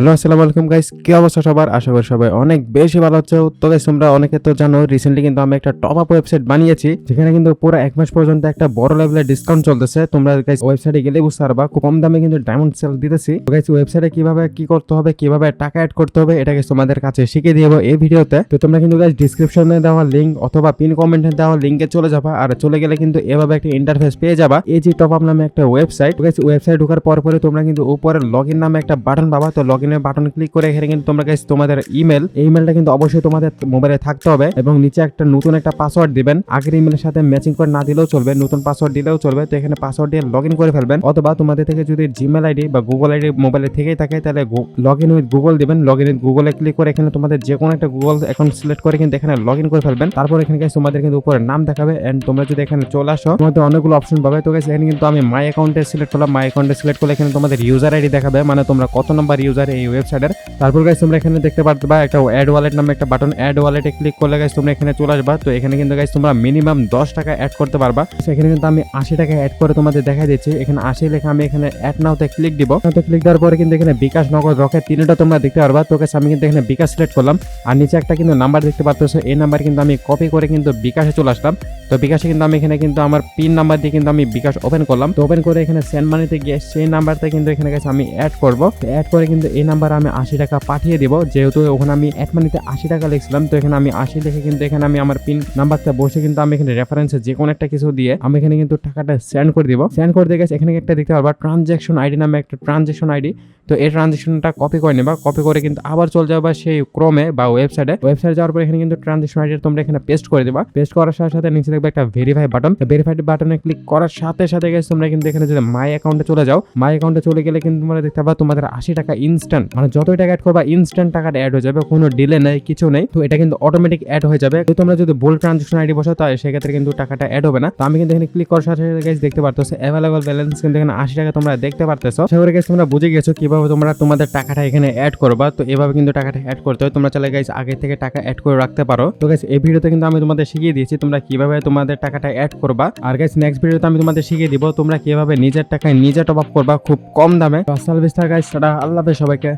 Hello, আসসালামু আলাইকুম guys কি অবস্থা সবার? আশা করি সবাই অনেক বেশি ভালো হচ্ছে তো গাইস তোমরা অনেকে তো জানো রিসেন্টলি কিন্তু আমি একটা টপ আপ ওয়েবসাইট বানিয়েছি, যেখানে কিন্তু পুরো এক মাস পর্যন্ত একটা বড় লেভেলের ডিসকাউন্ট চলতেছে। তোমরা গাইস ওয়েবসাইটে গেলে বুঝতে পারবা, খুব কম দামে কিন্তু ডায়মন্ড সেল দিতেছি। তো গাইস ওয়েবসাইটে কীভাবে কি করতে হবে, কীভাবে টাকা অ্যাড করতে হবে, এটা গাইস তোমাদের কাছে শিখিয়ে দিব এই ভিডিওতে। তো তোমরা কিন্তু গাইস ডিসক্রিপশনে দেওয়া লিংক অথবা পিন কমেন্টে দেওয়া লিংকে চলে যাবা, আর চলে গেলে কিন্তু এভাবে একটা ইন্টারফেস পেয়ে যাবা। এই যে টপ আপ নামে একটা ওয়েবসাইট গাইস ওয়েবসাইট ঢোকার পর পরে তোমরা কিন্তু উপরে লগইন নামে একটা বাটন পাবা, তো লগ ইনের বাটন ক্লিক করে এখানে কিন্তু তোমরা গাইস তোমাদের ইমেল এই ইমেলটা কিন্তু অবশ্যই তোমাদের মোবাইলে থাকতে হবে এবং নিচে একটা নতুন একটা পাসওয়ার্ড দিবেন। আগের ইমেলের সাথে ম্যাচিং করে না দিলেও চলবে, নতুন পাসওয়ার্ড দিলেও চলবে। তো এখানে পাসওয়ার্ড দিয়ে লগ করে ফেলবেন। অথবা তোমাদের থেকে যদি জিমেল আইডি বা গুগল আইডি মোবাইলে থেকেই থাকে, তাহলে লগ ইন উইথ গুগল দিবেন। লগ ইন উইথ গুগলে ক্লিক করে এখানে তোমাদের যে কোনো একটা গুগল অ্যাকাউন্ট সিলেক্ট করে কিন্তু এখানে লগ ইন করে ফেলবেন। তারপর এখানে guys তোমাদের কিন্তু উপরে নাম দেখাবে এন্ড তোমরা যদি এখানে চলে আসো, তোমাদের অনেকগুলো অপশন পাবে। তো guys, এখানে কিন্তু আমি মাই অ্যাকাউন্টে সিলেক্ট করলাম। মাই অ্যাকাউন্টে সিলেক্ট করলে এখানে তোমাদের ইউজার আইডি দেখাবে। মানে তোমরা কত নম্বর ইউজার এই ওয়েবসাইটের তারপর গাইস তোমরা এখানে দেখতে পারবা একটা অ্যাড ওয়ালেট নামে একটা বাটন অ্যাড ওয়ালেটে ক্লিক করলে গাইস তোমরা এখানে চলে আসবা। তো এখানে কিন্তু গাইস তোমরা মিনিমাম দশ টাকা অ্যাড করতে পারবা। সেখানে কিন্তু আমি আশি টাকা অ্যাড করে তোমাদের দেখাই দিচ্ছি। এখানে আশি লেখা আমি এখানে অ্যাড নাওতে ক্লিক দিব। নাওতে ক্লিক দেওয়ার পরে কিন্তু এখানে বিকাশ নগদ রকেট তিনটা তোমরা দেখতে পারবা। তো গাইস আমি কিন্তু এখানে বিকাশ সিলেক্ট করলাম। আর নিচে একটা কিন্তু নাম্বার দেখতে পাচ্ছ এই নাম্বার কিন্তু আমি কপি করে কিন্তু বিকাশে চলে আসলাম। তো বিকাশে কিন্তু আমি এখানে কিন্তু আমার পিন নাম্বার দিয়ে কিন্তু আমি বিকাশ ওপেন করলাম। তো ওপেন করে এখানে সেন্ড মানিতে গিয়ে সেই নাম্বারটা কিন্তু এখানে গেছে আমি অ্যাড করব। অ্যাড করে কিন্তু এই নাম্বার আমি আশি টাকা পাঠিয়ে দেবো। যেহেতু ওখানে আমি অ্যাড মানিতে আশি টাকা লিখছিলাম, তো এখানে আমি আশি লিখে কিন্তু এখানে আমি আমার পিন নাম্বারটা বসে কিন্তু আমি এখানে রেফারেন্সে যে কোনো একটা কিছু দিয়ে আমি এখানে কিন্তু টাকাটা সেন্ড করে দিব। সেন্ড করে দিয়ে গেছে এখানে একটা দেখতে পারবা ট্রানজ্যাকশন আইডি নামে একটা ট্রানজ্যাকশন আইডি তো এই ট্রানজেকশনটা কপি করে নেবা কপি করে কিন্তু আবার চলে যাবা সেই ক্রমে বা ওয়েবসাইটে ওয়েবসাইটে যাওয়ার পর এখানে কিন্তু ট্রানজেকশন আইডি তোমরা এখানে পেস্ট করে দেবা। পেস্ট করার সাথে সাথে নিচে দেখবে একটা ভেরিফাই বাটন ভেরিফাইড বাটনে ক্লিক করার সাথে সাথে গেছে তোমরা কিন্তু এখানে যদি মাই অ্যাকাউন্টে চলে যাও মাই অ্যাকাউন্টে চলে গেলে কিন্তু তোমরা দেখতে পাবা তোমাদের আশি টাকা ইনস্ট্যান্ট মানে যতই টাকা অ্যাড করবা ইনস্ট্যান্ট টাকাটা অ্যাড হয়ে যাবে, কোনো ডিলে নেই, কিছু নেই। তো এটা কিন্তু অটোমেটিক অ্যাড হয়ে যাবে। তো তোমরা যদি ভুল ট্রানজেকশন আইডি বসাও, তাহলে সেক্ষেত্রে কিন্তু টাকাটা অ্যাড হবে না। তো আমি কিন্তু এখানে ক্লিক করার সাথে সাথে guys দেখতে পারতেছো অ্যাভেলেবল ব্যালেন্স কিন্তু এখানে আশি টাকা তোমরা দেখতে পারতেছো। সেগুলো গেছে তোমরা বুঝে গেছো কীভাবে তোমরা তোমাদের টাকাটা এখানে অ্যাড করবা। তো এভাবে কিন্তু টাকাটা অ্যাড করতে হয়। তোমরা চাইলে গাইস আগে থেকে টাকা অ্যাড করে রাখতে পারো। তো গাইস এই ভিডিওতে কিন্তু আমি তোমাদের শিখিয়ে দিয়েছি তোমরা কীভাবে তোমাদের টাকাটা অ্যাড করবা। আর গাইস নেক্সট ভিডিওতে আমি তোমাদের শিখিয়ে দিব তোমরা কীভাবে নিজের টাকায় নিজে টপ আপ করবা খুব কম দামে। বিস্তার গাইস টাটা, আল্লাহ সবাইকে।